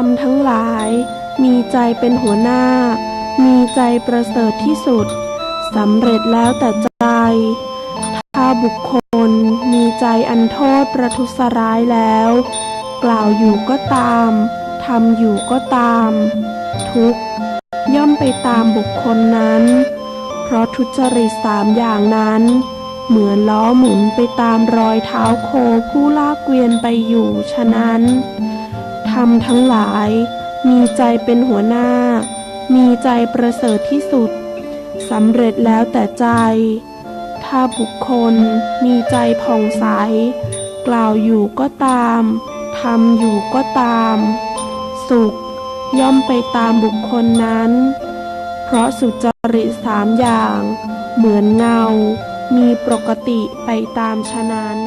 ทำทั้งหลาย มีใจเป็นหัวหน้า มีใจประเสริฐที่สุดสำเร็จแล้วแต่ใจ ถ้าบุคคลมีใจอันโทษประทุษร้ายแล้ว กล่าวอยู่ก็ตามทำอยู่ก็ตาม ทุกย่อมไปตามบุคคลนั้น เพราะทุจริตสามอย่างนั้น เหมือนล้อหมุนไปตามรอยเท้าโคผู้ลากเกวียนไปอยู่ฉะนั้น ทำทั้งหลาย มีใจเป็นหัวหน้า มีใจประเสริฐที่สุดสำเร็จแล้วแต่ใจ ถ้าบุคคลมีใจผ่องใส กล่าวอยู่ก็ตามทำอยู่ก็ตาม สุขย่อมไปตามบุคคลนั้น เพราะสุจริตสามอย่าง เหมือนเงา มีปกติไปตามฉะนั้น